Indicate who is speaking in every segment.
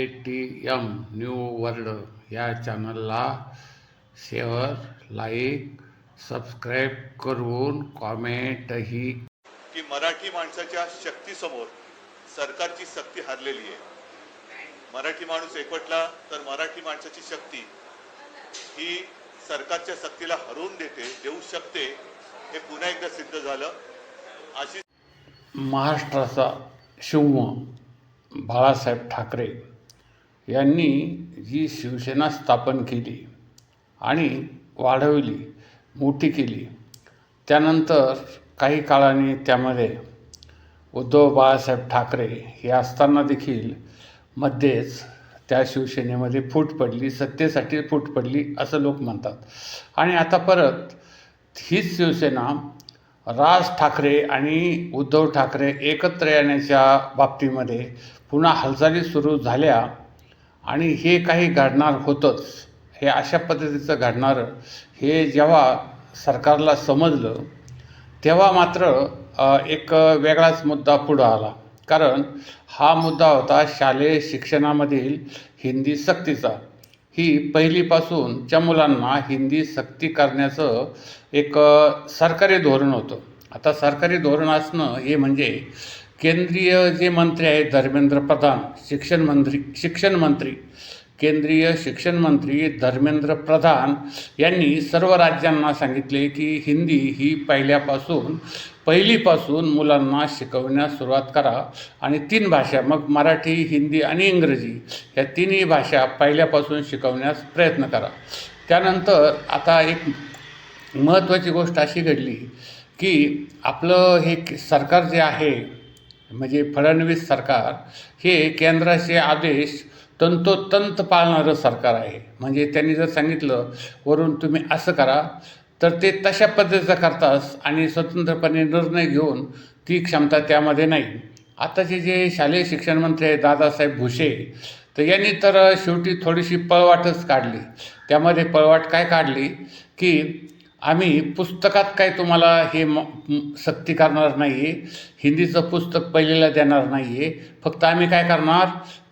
Speaker 1: A T M new world या चॅनलला share like subscribe करून कॉमेंटही
Speaker 2: की मराठी माणसाच्या शक्तीसमोर सरकारची शक्ती हारलेली आहे. मराठी माणूस एकवटला तर मराठी माणसाची शक्ती ही सरकारच्या शक्तीला हरवून देते देऊ शकते हे पुन्हा एकदा सिद्ध झालं. अशी
Speaker 1: महाराष्ट्राचा शिवम बाळासाहेब ठाकरे यांनी जी शिवसेना स्थापन केली आणि वाढवली मोठी केली त्यानंतर काही काळाने त्यामध्ये उद्धव बाळासाहेब ठाकरे हे असताना देखील मध्येच त्या शिवसेनेमध्ये फूट पडली सत्तेसाठी फूट पडली असं लोक म्हणतात. आणि आता परत हीच शिवसेना राज ठाकरे आणि उद्धव ठाकरे एकत्र येण्याच्या बाबतीमध्ये पुन्हा हालचाली सुरू झाल्या. आणि हे काही घडणार होतंच. हे अशा पद्धतीचं घडणारं. हे जेव्हा सरकारला समजलं तेव्हा मात्र एक वेगळाच मुद्दा पुढं आला. कारण हा मुद्दा होता शालेय शिक्षणामधील हिंदी सक्तीचा. ही पहिलीपासूनच्या मुलांना हिंदी सक्ती करण्याचं एक सरकारी धोरण होतं. आता सरकारी धोरण असणं हे म्हणजे केंद्रीय जे मंत्री आहेत धर्मेंद्र प्रधान शिक्षण मंत्री शिक्षण मंत्री केंद्रीय शिक्षण मंत्री धर्मेंद्र प्रधान यांनी सर्व राज्यांना सांगितले की हिंदी ही पहिल्यापासून पहिलीपासून मुलांना शिकवण्यास सुरुवात करा. आणि तीन भाषा मग मराठी हिंदी आणि इंग्रजी या तिन्ही भाषा पहिल्यापासून शिकवण्यास प्रयत्न करा. त्यानंतर आता एक महत्त्वाची गोष्ट अशी घडली की आपलं हे सरकार जे आहे म्हणजे फडणवीस सरकार हे केंद्राचे आदेश तंतोतंत पाळणारं सरकार आहे. म्हणजे त्यांनी जर सांगितलं वरून तुम्ही असं करा तर ते तशा पद्धतीचं करतात आणि स्वतंत्रपणे निर्णय घेऊन ती क्षमता त्यामध्ये नाही. आताचे जे शालेय शिक्षण मंत्री आहे दादासाहेब भुसे तर यांनी तर शेवटी थोडीशी पळवाटच काढली. त्यामध्ये पळवाट काय काढली? की आम्ही पुस्तकात काय तुम्हाला हे म सक्ती करणार नाही आहे हिंदीचं पुस्तक पहिलेला देणार नाही आहे फक्त आम्ही काय करणार?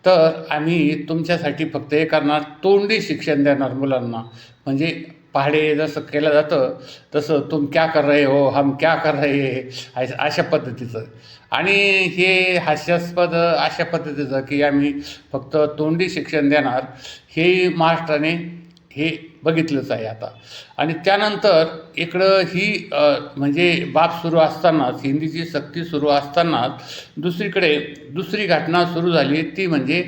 Speaker 1: तर आम्ही तुमच्यासाठी फक्त हे करणार तोंडी शिक्षण देणार मुलांना. म्हणजे पहाडे जसं केलं जातं तसं तुम क्या कर रहे हो हम क्या कर रहे हे अशा पद्धतीचं. आणि हे हास्यास्पद अशा पद्धतीचं की आम्ही फक्त तोंडी शिक्षण देणार हे महाराष्ट्राने हे बघितलंच आहे आता. आणि त्यानंतर इकडं ही म्हणजे बाब सुरू असतानाच हिंदीची सक्ती सुरू असतानाच दुसरीकडे दुसरी घटना सुरू झाली. ती म्हणजे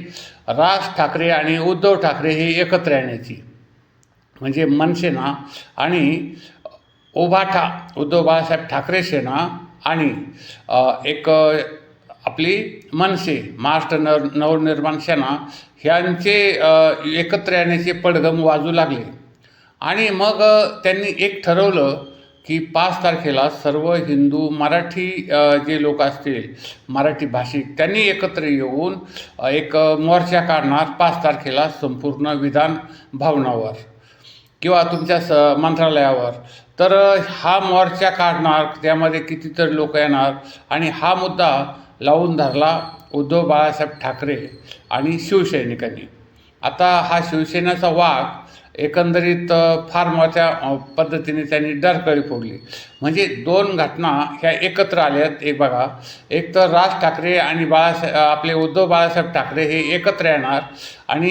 Speaker 1: राज ठाकरे आणि उद्धव ठाकरे हे एकत्र येण्याची. म्हणजे मनसेना आणि ओभाठा उद्धव बाळासाहेब ठाकरे सेना आणि एक आपली मनसे महाराष्ट्र नव नवनिर्माण सेना ह्यांचे एकत्र येण्याचे पडघम वाजू लागले. आणि मग त्यांनी एक ठरवलं की पाच तारखेला सर्व हिंदू मराठी जे लोक असतील मराठी भाषिक त्यांनी एकत्र येऊन एक मोर्चा काढणार पाच तारखेला संपूर्ण विधान भवनावर किंवा तुमच्या स मंत्रालयावर. तर हा मोर्चा काढणार त्यामध्ये कितीतरी लोक येणार आणि हा मुद्दा लावून धरला उद्धव बाळासाहेब ठाकरे आणि शिवसैनिकांनी. आता हा शिवसेनेचा वाघ एकंदरीत फार मोठ्या पद्धतीने त्यांनी डरकळी फोडली. म्हणजे दोन घटना ह्या एकत्र आल्यात. एक बघा एक तर राज ठाकरे आणि बाळासाहेब आपले उद्धव बाळासाहेब ठाकरे हे एकत्र येणार आणि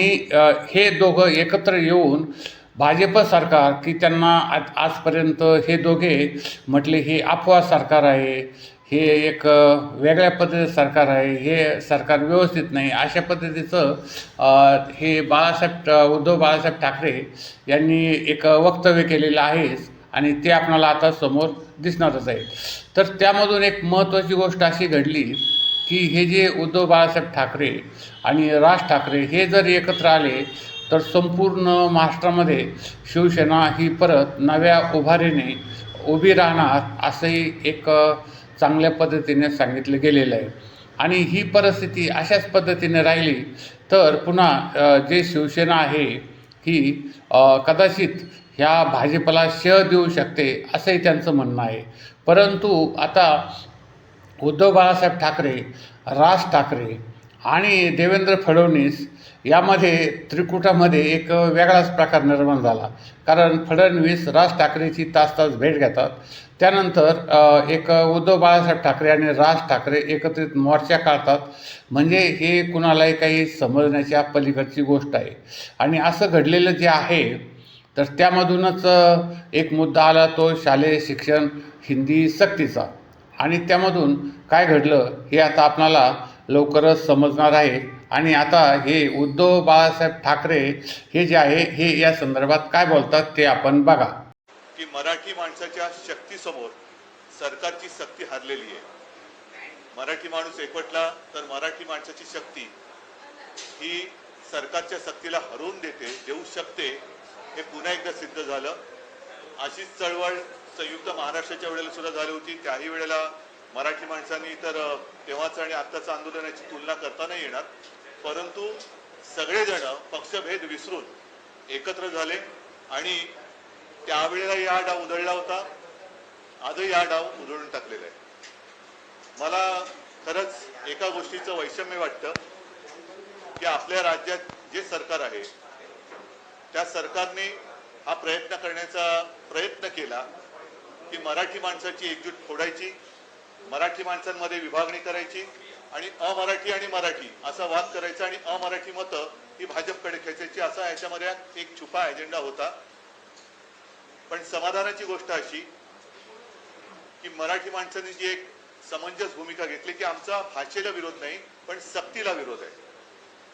Speaker 1: हे दोघं एकत्र येऊन भाजप सरकार की त्यांना आज आजपर्यंत हे दोघे म्हटले हे अफवा सरकार आहे हे एक वेगळ्या पद्धतीचं सरकार आहे. हे सरकार व्यवस्थित नाही. अशा पद्धतीचं हे बाळासाहेब उद्धव बाळासाहेब ठाकरे यांनी एक वक्तव्य केलेलं आहे आणि ते आपणाला आता समोर दिसणारच आहे. तर त्यामधून एक महत्त्वाची गोष्ट अशी घडली की हे जे उद्धव बाळासाहेब ठाकरे आणि राज ठाकरे हे जर एकत्र आले तर संपूर्ण महाराष्ट्रामध्ये शिवसेना ही परत नव्या उभारीने उभी राहणार असंही एक चांगल्या पद्धतीने सांगितलं गेलेलं आहे. आणि ही परिस्थिती अशाच पद्धतीने राहिली तर पुन्हा जे शिवसेना आहे ही कदाचित ह्या भाजपला श देऊ शकते असंही त्यांचं म्हणणं आहे. परंतु आता उद्धव बाळासाहेब ठाकरे राज ठाकरे आणि देवेंद्र फडणवीस यामध्ये त्रिकुटामध्ये एक वेगळाच प्रकार निर्माण झाला. कारण फडणवीस राज ठाकरेची तास तास भेट घेतात. त्यानंतर एक उद्धव बाळासाहेब ठाकरे आणि राज ठाकरे एकत्रित मोर्चा काढतात. म्हणजे हे कुणालाही काही समजण्याच्या पलीकडची गोष्ट आहे. आणि असं घडलेलं जे आहे तर त्यामधूनच एक मुद्दा आला तो शालेय शिक्षण हिंदी सक्तीचा. आणि त्यामधून काय घडलं हे आता आपणाला लवकरच समजणार आहे. आणि आता हे उद्धव बाळासाहेब ठाकरे हे जे आहे हे या संदर्भात काय बोलतात ते आपण बघा.
Speaker 2: की मराठी माणसाच्या शक्तीसमोर सरकारची सक्ती हरलेली आहे. मराठी माणूस एकवटला तर मराठी माणसाची शक्ती ही सरकारच्या सक्तीला हरवून देते देऊ शकते हे पुन्हा एकदा सिद्ध झालं. अशीच चळवळ संयुक्त महाराष्ट्राच्या वेळेला सुद्धा झाली होती. त्याही वेळेला मराठी माणसांनी तर तेव्हाच तेव्हाचं आणि आत्ताचं आंदोलनाची तुलना करता नाही येणार. परंतु सगळेजण पक्षभेद विसरून एकत्र झाले आणि त्यावेळेला या डाव उधळला होता. आजही या डाव उधळून टाकलेला आहे. मला खरंच एका गोष्टीचं वैषम्य वाटतं की आपल्या राज्यात जे सरकार आहे त्या सरकारने हा प्रयत्न करण्याचा प्रयत्न केला की मराठी माणसाची एकजूट फोडायची. मराठी माणसांमध्ये विभागणी करायची आणि अमराठी आणि मराठी असा वाद करायचा आणि अमराठी मतं ही भाजपकडे खेचायची असा याच्यामध्ये एक छुपा एजेंडा होता. पण समाधानाची गोष्ट अशी की मराठी माणसांनी जी एक समंजस भूमिका घेतली की आमचा भाषेला विरोध नाही पण सक्तीला विरोध आहे.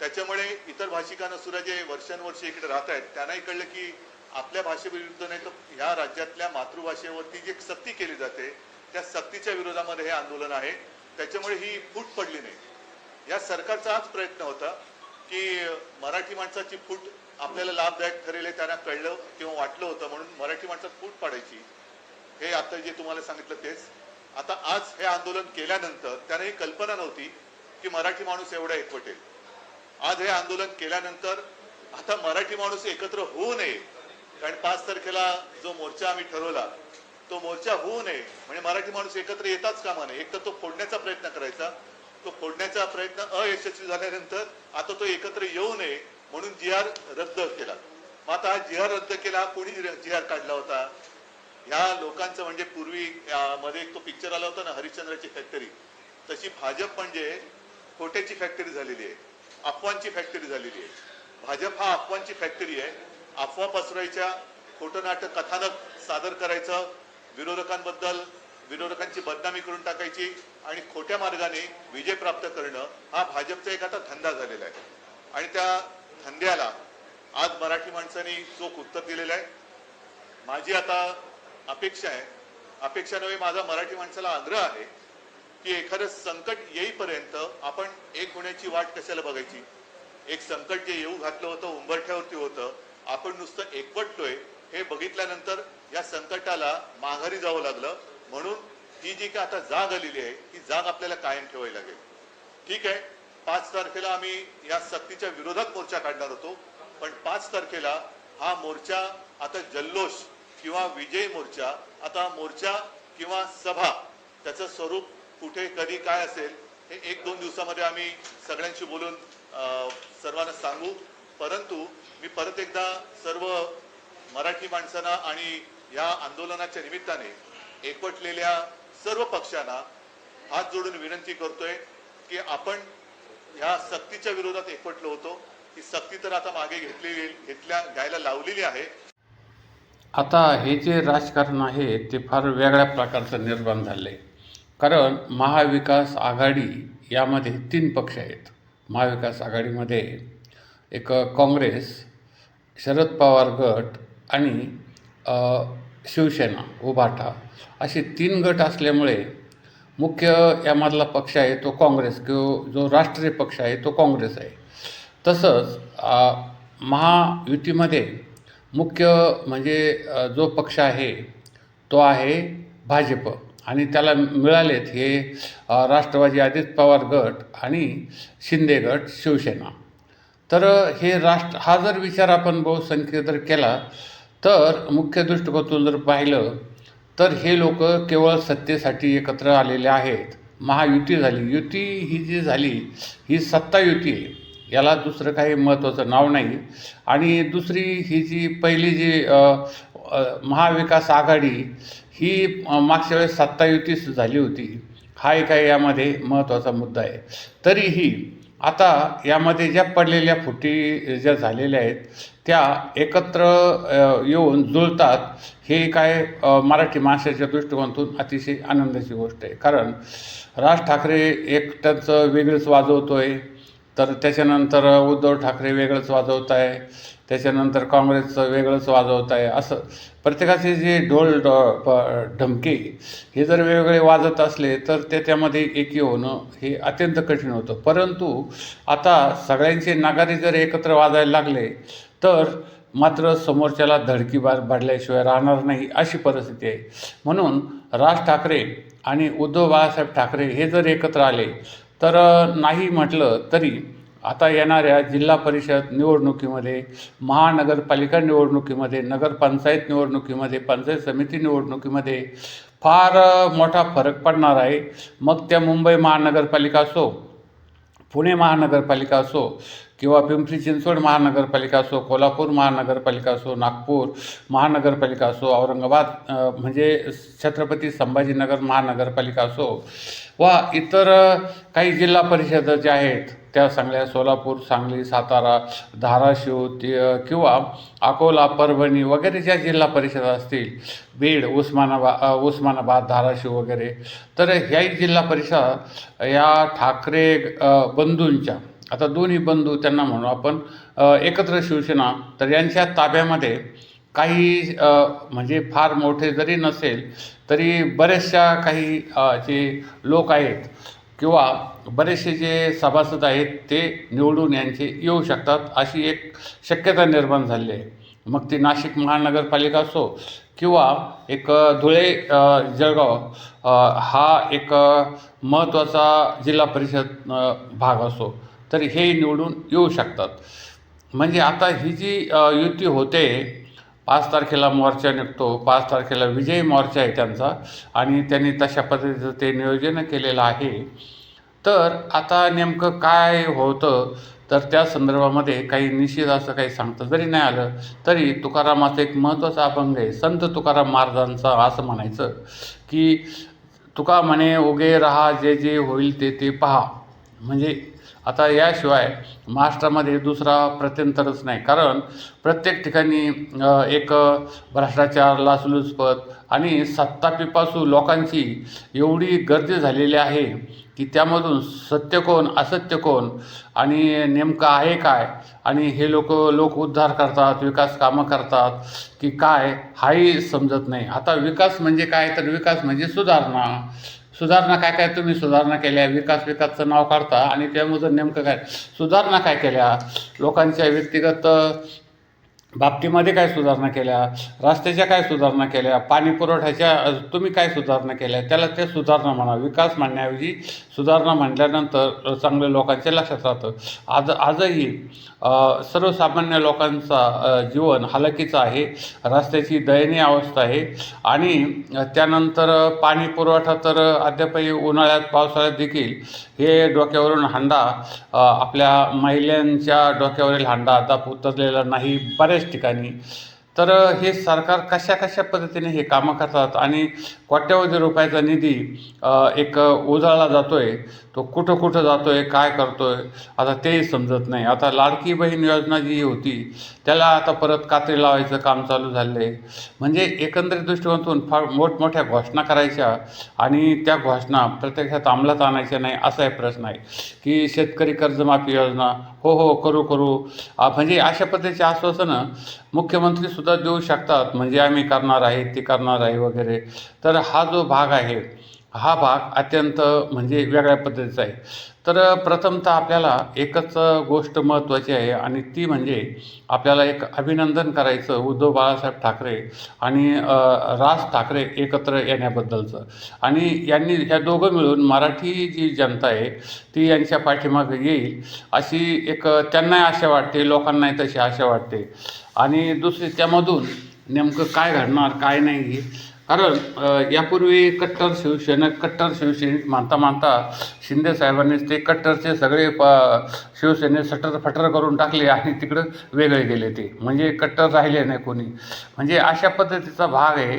Speaker 2: त्याच्यामुळे इतर भाषिकांना सुद्धा जे वर्षानुवर्ष इकडे राहत आहेत त्यांनाही कळलं की आपल्या भाषेविरुद्ध नाही तर ह्या राज्यातल्या मातृभाषेवरती जी सक्ती केली जाते त्या सक्तीच्या विरोधामध्ये हे आंदोलन आहे. त्याच्यामुळे ही फूट पडली नाही. या सरकारचा हाच प्रयत्न होता की मराठी माणसाची फूट आपल्याला लाभदायक ठरेल हे त्यांना कळलं किंवा वाटलं होतं म्हणून मराठी माणसात फूट पाडायची. हे आता जे तुम्हाला सांगितलं तेच. आता आज हे आंदोलन केल्यानंतर त्यांना ही कल्पना नव्हती की मराठी माणूस एवढा एकवटेल आज हे आंदोलन केल्यानंतर आता मराठी माणूस एकत्र होऊ नये. कारण पाच तारखेला जो मोर्चा आम्ही ठरवला तो मोर्चा होऊ नये. म्हणजे मराठी माणूस एकत्र येताच कामा नये. एक तर तो फोडण्याचा प्रयत्न करायचा. तो फोडण्याचा प्रयत्न अयशस्वी झाल्यानंतर आता तो एकत्र येऊ नये म्हणून जी आर रद्द केला. मग आता हा जी आर रद्द केला कोणी जी आर काढला होता? ह्या लोकांचं म्हणजे पूर्वी मध्ये एक तो पिक्चर आला होता ना हरिश्चंद्राची फॅक्टरी तशी भाजप म्हणजे खोट्याची फॅक्टरी झालेली आहे. अफवांची फॅक्टरी झालेली आहे. भाजप हा अफवांची फॅक्टरी आहे. अफवा पसरायच्या खोटं नाटक कथानक सादर करायचं विरोधकांबद्दल विरोधकांची बदनामी करून टाकायची आणि खोट्या मार्गाने विजय प्राप्त करणं हा भाजपचा एक आता धंदा झालेला आहे. आणि त्या धंद्याला आज मराठी माणसांनी चोख उत्तर दिलेलं आहे. माझी आता अपेक्षा आहे अपेक्षा नव्हे माझा मराठी माणसाला आग्रह आहे की एखादं संकट येईपर्यंत आपण एक होण्याची वाट कशाला बघायची? एक संकट जे येऊ घातलं होतं उंबरठ्यावरती होतं आपण नुसतं एकवटतोय हे बघितल्यानंतर या संकटाला माघारी जावं लागलं. म्हणून ही जी काय आता जाग आलेली आहे ती जाग आपल्याला कायम ठेवावी लागेल. ठीक आहे? पाच तारखेला आम्ही या सक्तीच्या विरोधात मोर्चा काढणार होतो. पण पाच तारखेला हा मोर्चा आता जल्लोष किंवा विजय मोर्चा आता मोर्चा किंवा सभा त्याचं स्वरूप कुठे कधी काय असेल हे एक दोन दिवसामध्ये आम्ही सगळ्यांशी बोलून अं, सर्वांना सांगू. परंतु मी परत एकदा सर्व मराठी माणसांना आणि या आंदोलनाच्या निमित्ताने एकवटलेल्या सर्व पक्षांना हात जोडून विनंती करतोय की आपण ह्या सक्तीच्या विरोधात एकवटलो होतो. ही सक्ती तर आता मागे घेतलेली घेतल्या घ्यायला लावलेली आहे.
Speaker 1: आता हे जे राजकारण आहे ते फार वेगळ्या प्रकारचं निर्माण झालं आहे कारण महाविकास आघाडी यामध्ये तीन पक्ष आहेत. महाविकास आघाडीमध्ये एक काँग्रेस शरद पवार गट आणि शिवसेना उभाटा असे तीन गट असल्यामुळे मुख्य यामधला पक्ष आहे तो काँग्रेस किंवा जो राष्ट्रीय पक्ष आहे तो काँग्रेस आहे. तसंच महायुतीमध्ये मुख्य म्हणजे जो पक्ष आहे तो आहे भाजप आणि त्याला मिळालेत हे राष्ट्रवादी अजित पवार गट आणि शिंदे गट शिवसेना. तर हे राष्ट्र हा जर विचार आपण बहुसंख्य जर केला तर मुख्य दृष्टिकोनातून जर पाहिलं तर हे लोक केवळ सत्तेसाठी एकत्र आलेले आहेत. महायुती झाली. युती ही जी झाली ही सत्ता युती आहे. याला दुसरं काही महत्त्वाचं नाव नाही. आणि दुसरी ही जी पहिली जी महाविकास आघाडी ही मागच्या वेळेस सत्ता युतीच झाली होती. हा एक आहे यामध्ये महत्त्वाचा मुद्दा आहे. तरीही आता यामध्ये ज्या पडलेल्या फुटी ज्या झालेल्या आहेत त्या एकत्र येऊन जुळतात हे काय मराठी माणसाच्या दृष्टिकोनातून अतिशय आनंदाची गोष्ट आहे. कारण राज ठाकरे एक त्यांचं वेगळंच वाजवतो आहे तर त्याच्यानंतर उद्धव ठाकरे वेगळंच वाजवत आहे त्याच्यानंतर काँग्रेसचं वेगळंच वाजवत आहे. असं प्रत्येकाचे जे ढोल ड प- ढमके हे जर वेगवेगळे वाजत असले तर त्याच्यामध्ये एकी होणं हे अत्यंत कठीण होतं. परंतु आता सगळ्यांचे नागारी जर एकत्र वाजायला लागले तर मात्र समोरच्याला धडकी बार बाडल्याशिवाय राहणार नाही अशी परिस्थिती आहे. म्हणून राज ठाकरे आणि उद्धव बाळासाहेब ठाकरे हे जर एकत्र आले तर नाही म्हटलं तरी आता येणाऱ्या जिल्हा परिषद निवडणुकीमध्ये महानगरपालिका निवडणुकीमध्ये नगरपंचायत निवडणुकीमध्ये पंचायत समिती निवडणुकीमध्ये फार मोठा फरक पडणार आहे. मग त्या मुंबई महानगरपालिका असो पुणे महानगरपालिका असो किंवा पिंपरी चिंचवड महानगरपालिका असो कोल्हापूर महानगरपालिका असो नागपूर महानगरपालिका असो औरंगाबाद म्हणजे छत्रपती संभाजीनगर महानगरपालिका असो वा इतर काही जिल्हा परिषद ज्या आहेत त्या सांगल्या सोलापूर सांगली सातारा धाराशिव ति किंवा अकोला परभणी वगैरे ज्या जिल्हा परिषद असतील बीड उस्मानाबाद उस्मानाबाद धाराशिव वगैरे तर ह्याही जिल्हा परिषद या ठाकरे बंधूंच्या आता दोन्ही बंधू त्यांना म्हणू आपण एकत्र शिवसेना तर यांच्या ताब्यामध्ये काही म्हणजे फार मोठे जरी नसेल तरी बऱ्याचशा काही जे लोक आहेत किंवा बरेचसे जे सभासद आहेत ते निवडून यांचे येऊ शकतात अशी एक शक्यता निर्माण झाली आहे. मग ती नाशिक महानगरपालिका असो किंवा एक धुळे जळगाव हा एक महत्त्वाचा जिल्हा परिषद भाग असो. तर हे निवडून येऊ शकतात. म्हणजे आता ही जी युती होते पाच तारखेला मोर्चा निघतो पाच तारखेला विजयी मोर्चा आहे त्यांचा आणि त्यांनी तशा पद्धतीचं ते नियोजन केलेलं आहे. तर आता नेमकं काय होतं तर त्या संदर्भामध्ये काही निश्चित असं काही सांगता जरी नाही आलं तरी तुकारामाचा एक महत्त्वाचा अभंग आहे संत तुकाराम महाराजांचा असं म्हणायचं की तुका म्हणे उगे रहा जे जे होईल ते ते पहा. म्हणजे आता याशिवाय महाराष्ट्रामध्ये दुसरा प्रत्यंतरच नाही. कारण प्रत्येक ठिकाणी एक भ्रष्टाचार लाचलुचपत आणि सत्तापिपासू लोकांची एवढी गर्दी झालेली आहे की त्यामधून सत्य कोण असत्य कोण आणि नेमकं आहे काय? आणि हे लोक लोक उद्धार करतात विकास कामं करतात की काय? हाही समजत नाही. आता विकास म्हणजे काय? तर विकास म्हणजे सुधारणा. सुधारणा काय काय तुम्ही सुधारणा केल्या विकास विकासचं नाव काढता आणि त्यामधून नेमकं काय? सुधारणा काय केल्या? लोकांच्या व्यक्तिगत बाबतीमध्ये काय सुधारणा केल्या? रस्त्याच्या काय सुधारणा केल्या? पाणी पुरवठ्याच्या तुम्ही काय सुधारणा केल्या? त्याला ते सुधारणा म्हणा विकास म्हणण्याऐवजी सुधारणा म्हटल्यानंतर चांगले चांगल्या लोकांच्या लक्षात राहतं. आज आजही सर्वसामान्य लोकांचा जीवन हालाकीचं आहे. रस्त्याची दयनीय अवस्था आहे. आणि त्यानंतर पाणी पुरवठा तर अद्यापही उन्हाळ्यात पावसाळ्यात देखील हे डोक्यावरून हांडा आपल्या महिलांच्या डोक्यावरील हांडा आता उतरलेला नाही. बऱ्याच ठिकाणी. तर हे सरकार कशा कशा पद्धतीने हे कामं करतात आणि कोट्यवधी रुपयाचा निधी एक उजाळला जातो आहे तो कुठं कुठं जातो आहे काय करतो आहे आता तेही समजत नाही. आता लाडकी बहीण योजना जी होती त्याला आता परत कात्री लावायचं काम चालू झालं आहे म्हणजे एकंदरीत दृष्टिकोनातून फार मोठमोठ्या घोषणा करायच्या आणि त्या घोषणा प्रत्यक्षात अंमलात आणायच्या नाही असा एक प्रश्न आहे. की शेतकरी कर्जमाफी योजना हो हो करू करू. म्हणजे अशा पद्धतीचे आश्वासनं मुख्यमंत्रीसुद्धा देऊ शकतात. म्हणजे आम्ही करणार आहे ते करणार आहे वगैरे. तर हा जो भाग आहे हा भाग अत्यंत म्हणजे वेगळ्या पद्धतीचा आहे. तर प्रथमतः आपल्याला एकच गोष्ट महत्त्वाची आहे आणि ती म्हणजे आपल्याला एक अभिनंदन करायचं उद्धव बाळासाहेब ठाकरे आणि राज ठाकरे एकत्र येण्याबद्दलचं. आणि यांनी ह्या दोघं मिळून मराठी जी जनता आहे ती यांच्या पाठीमागे येईल अशी एक त्यांनाही आशा वाटते लोकांनाही तशी आशा वाटते. आणि दुसरी त्यामधून नेमकं काय घडणार काय नाही कारण यापूर्वी कट्टर शिवसेना कट्टर शिवसैनिक मानता मानता शिंदे साहेबांनीच ते कट्टरचे सगळे प शिवसेने सटर फटर करून टाकले आणि तिकडं वेगळे गेले ते. म्हणजे कट्टर राहिले नाही कोणी. म्हणजे अशा पद्धतीचा भाग आहे.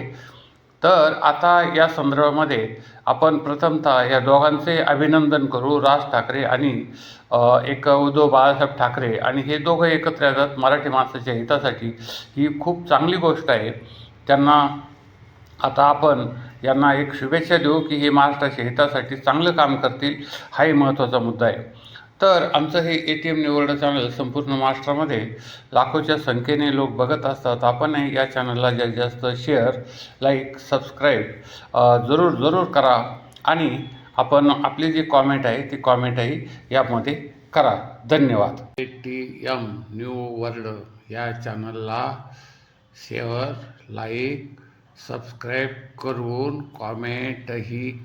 Speaker 1: तर आता या संदर्भामध्ये आपण प्रथमतः या दोघांचे अभिनंदन करू राज ठाकरे आणि एक उद्धव बाळासाहेब ठाकरे. आणि हे दोघं एकत्र येतात मराठी माणसाच्या हितासाठी. ही खूप चांगली गोष्ट आहे. त्यांना आता आपण यांना एक शुभेच्छा देऊ की हे महाराष्ट्राच्या हितासाठी चांगलं काम करतील हाही महत्त्वाचा मुद्दा आहे. तर आमचं हे ए टी एम निवडणं चॅनल संपूर्ण महाराष्ट्रामध्ये लाखोच्या संख्येने लोक बघत असतात. आपणही या चॅनलला जास्तीत जास्त शेअर लाईक सबस्क्राईब जरूर जरूर करा आणि आपण आपली जी कॉमेंट आहे ती कॉमेंटही यामध्ये करा. धन्यवाद. A T M new world या चॅनलला शेअर लाईक सबस्क्राईब करून कॉमेंटही